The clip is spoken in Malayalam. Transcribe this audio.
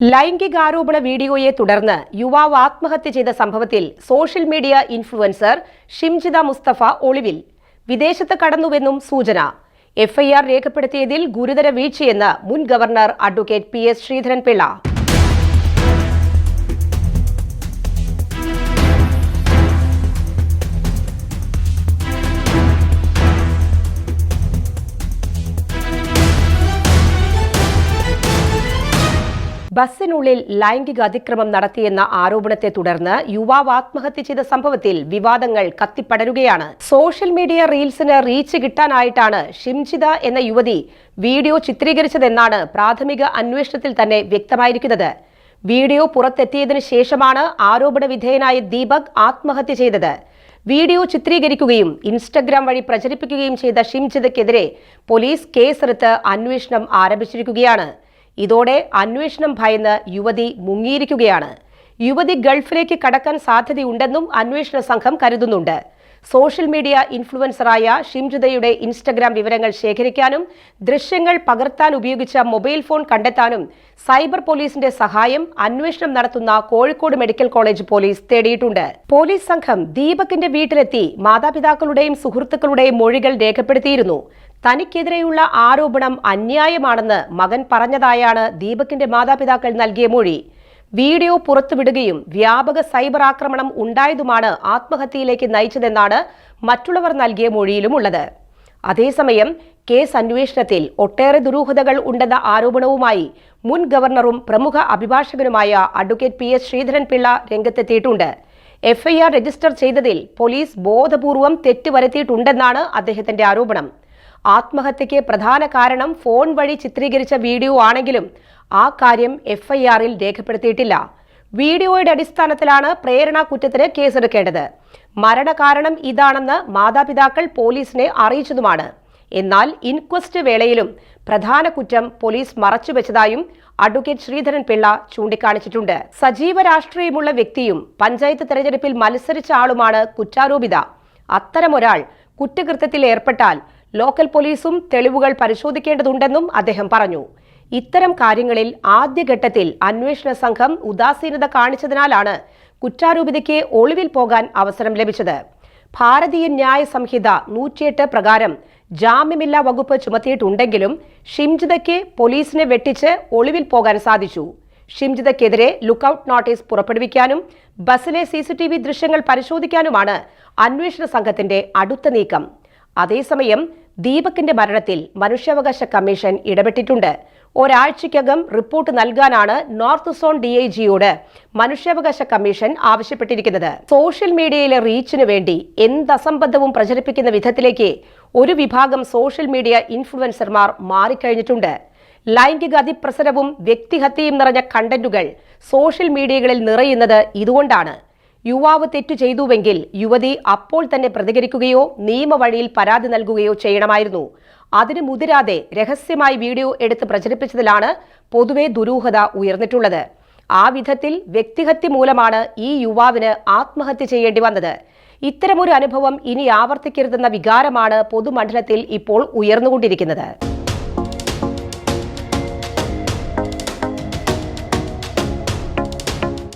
ലൈംഗികാരോപണ വീഡിയോയെ തുടർന്ന് യുവാവ് ആത്മഹത്യ ചെയ്ത സംഭവത്തിൽ social media influencer Shimjitha Mustafa ഒളിവിൽ. വിദേശത്ത് കടന്നുവെന്നും സൂചന. എഫ്ഐആർ രേഖപ്പെടുത്തിയതിൽ ഗുരുതര വീഴ്ചയെന്ന് മുൻ governor advocate P S Sreedharan Pillai. ബസ്സിനുള്ളിൽ ലൈംഗിക അതിക്രമം നടത്തിയെന്ന ആരോപണത്തെ തുടർന്ന് യുവാവ് ആത്മഹത്യ ചെയ്ത സംഭവത്തിൽ വിവാദങ്ങൾ കത്തിപ്പടരുകയാണ്. സോഷ്യൽ മീഡിയ റീൽസിന് റീച്ച് കിട്ടാനായിട്ടാണ് ഷിംജിത എന്ന യുവതി വീഡിയോ ചിത്രീകരിച്ചതെന്നാണ് പ്രാഥമിക അന്വേഷണത്തിൽ തന്നെ വ്യക്തമായിരിക്കുന്നത്. വീഡിയോ പുറത്തെത്തിയതിനു ശേഷമാണ് ആരോപണ വിധേയനായ ദീപക് ആത്മഹത്യ ചെയ്തത്. വീഡിയോ ചിത്രീകരിക്കുകയും ഇൻസ്റ്റഗ്രാം വഴി പ്രചരിപ്പിക്കുകയും ചെയ്ത ഷിംജിതയ്ക്കെതിരെ പോലീസ് കേസെടുത്ത് അന്വേഷണം ആരംഭിച്ചിരിക്കുകയാണ്. ഇതോടെ അന്വേഷണം ഭയന്ന് യുവതി മുങ്ങിയിരിക്കുകയാണ്. യുവതി ഗൾഫിലേക്ക് കടക്കാൻ സാധ്യതയുണ്ടെന്നും അന്വേഷണ സംഘം കരുതുന്നുണ്ട്. സോഷ്യൽ മീഡിയ ഇൻഫ്ലുവൻസറായ ഷിംജിതയുടെ ഇൻസ്റ്റഗ്രാം വിവരങ്ങൾ ശേഖരിക്കാനും ദൃശ്യങ്ങൾ പകർത്താൻ ഉപയോഗിച്ച മൊബൈൽ ഫോൺ കണ്ടെത്താനും സൈബർ പോലീസിന്റെ സഹായം അന്വേഷണം നടത്തുന്ന കോഴിക്കോട് മെഡിക്കൽ കോളേജ് പോലീസ് തേടിയിട്ടുണ്ട്. പോലീസ് സംഘം ദീപകിന്റെ വീട്ടിലെത്തി മാതാപിതാക്കളുടെയും സുഹൃത്തുക്കളുടെയും മൊഴികൾ രേഖപ്പെടുത്തിയിരുന്നു. തനിക്കെതിരെയുള്ള ആരോപണം അന്യായമാണെന്ന് മകൻ പറഞ്ഞതായാണ് ദീപകിന്റെ മാതാപിതാക്കൾ നൽകിയ മൊഴി. വീഡിയോ പുറത്തുവിടുകയും വ്യാപക സൈബർ ആക്രമണം ഉണ്ടായതുമാണ് ആത്മഹത്യയിലേക്ക് നയിച്ചതെന്നാണ് മറ്റുള്ളവർ നൽകിയ മൊഴിയിലുമുള്ളത്. അതേസമയം കേസ് അന്വേഷണത്തിൽ ഒട്ടേറെ ദുരൂഹതകൾ ഉണ്ടെന്ന ആരോപണവുമായി മുൻ ഗവർണറും പ്രമുഖ അഭിഭാഷകനുമായ അഡ്വക്കേറ്റ് പി എസ് ശ്രീധരൻപിള്ള രംഗത്തെത്തിയിട്ടുണ്ട്. എഫ്ഐആർ രജിസ്റ്റർ ചെയ്തതിൽ പോലീസ് ബോധപൂർവം തെറ്റുവരുത്തിയിട്ടുണ്ടെന്നാണ് അദ്ദേഹത്തിന്റെ ആരോപണം. ആത്മഹത്യയ്ക്ക് പ്രധാന കാരണം ഫോൺ വഴി ചിത്രീകരിച്ച വീഡിയോ ആണെങ്കിലും ആ കാര്യം എഫ്ഐആറിൽ രേഖപ്പെടുത്തിയിട്ടില്ല. വീഡിയോയുടെ അടിസ്ഥാനത്തിലാണ് പ്രേരണ കുറ്റത്തിന് കേസെടുക്കേണ്ടത്. മരണകാരണം ഇതാണെന്ന് മാതാപിതാക്കൾ പോലീസിനെ അറിയിച്ചതുമാണ്. എന്നാൽ ഇൻക്വസ്റ്റ് വേളയിലും പ്രധാന കുറ്റം പോലീസ് മറച്ചുവെച്ചതായും അഡ്വക്കേറ്റ് ശ്രീധരൻ പിള്ള ചൂണ്ടിക്കാണിച്ചിട്ടുണ്ട്. സജീവ രാഷ്ട്രീയമുള്ള വ്യക്തിയും പഞ്ചായത്ത് തെരഞ്ഞെടുപ്പിൽ മത്സരിച്ച ആളുമാണ് കുറ്റാരോപിത. അത്തരമൊരാൾ കുറ്റകൃത്യത്തിൽ ഏർപ്പെട്ടാൽ ലോക്കൽ പോലീസും തെളിവുകൾ പരിശോധിക്കേണ്ടതുണ്ടെന്നും അദ്ദേഹം പറഞ്ഞു. ഇത്തരം കാര്യങ്ങളിൽ ആദ്യഘട്ടത്തിൽ അന്വേഷണ സംഘം ഉദാസീനത കാണിച്ചതിനാലാണ് കുറ്റാരോപിതയ്ക്ക് ഒളിവിൽ പോകാൻ അവസരം ലഭിച്ചത്. ഭാരതീയ ന്യായ സംഹിത നൂറ്റിയെട്ട് പ്രകാരം ജാമ്യമില്ലാ വകുപ്പ് ചുമത്തിയിട്ടുണ്ടെങ്കിലും ഷിംജിതയ്ക്ക് പോലീസിനെ വെട്ടിച്ച് ഒളിവിൽ പോകാൻ സാധിച്ചു. ഷിംജിതയ്ക്കെതിരെ ലുക്കൌട്ട് നോട്ടീസ് പുറപ്പെടുവിക്കാനും ബസ്സിലെ സി ദൃശ്യങ്ങൾ പരിശോധിക്കാനുമാണ് അന്വേഷണ സംഘത്തിന്റെ അടുത്ത നീക്കം. അതേസമയം ദീപകിന്റെ മരണത്തിൽ മനുഷ്യാവകാശ കമ്മീഷൻ ഇടപെട്ടിട്ടുണ്ട്. ഒരാഴ്ചയ്ക്കകം റിപ്പോർട്ട് നൽകാനാണ് നോർത്ത് സോൺ ഡി ഐ ജിയോട് മനുഷ്യാവകാശ കമ്മീഷൻ ആവശ്യപ്പെട്ടിരിക്കുന്നത്. സോഷ്യൽ മീഡിയയിലെ റീച്ചിനു വേണ്ടി എന്ത് അസംബന്ധവും പ്രചരിപ്പിക്കുന്ന വിധത്തിലേക്ക് ഒരു വിഭാഗം സോഷ്യൽ മീഡിയ ഇൻഫ്ലുവൻസർമാർ മാറിക്കഴിഞ്ഞിട്ടുണ്ട്. ലൈംഗിക അതിപ്രസരവും വ്യക്തിഹത്യയും നിറഞ്ഞ കണ്ടന്റുകൾ സോഷ്യൽ മീഡിയകളിൽ നിറയുന്നത് ഇതുകൊണ്ടാണ്. യുവാവ് തെറ്റു ചെയ്തുവെങ്കിൽ യുവതി അപ്പോൾ തന്നെ പ്രതികരിക്കുകയോ നിയമവഴിയിൽ പരാതി നൽകുകയോ ചെയ്യണമായിരുന്നു. അതിന് മുതിരാതെ രഹസ്യമായി വീഡിയോ എടുത്ത് പ്രചരിപ്പിച്ചതിലാണ് പൊതുവെ ദുരൂഹത ഉയർന്നിട്ടുള്ളത്. ആ വിധത്തിൽ വ്യക്തിഹത്യ മൂലമാണ് ഈ യുവാവിന് ആത്മഹത്യ ചെയ്യേണ്ടി വന്നത്. ഇത്തരമൊരു അനുഭവം ഇനി ആവർത്തിക്കരുതെന്ന വികാരമാണ് പൊതുമണ്ഡലത്തിൽ ഇപ്പോൾ ഉയർന്നുകൊണ്ടിരിക്കുന്നത്.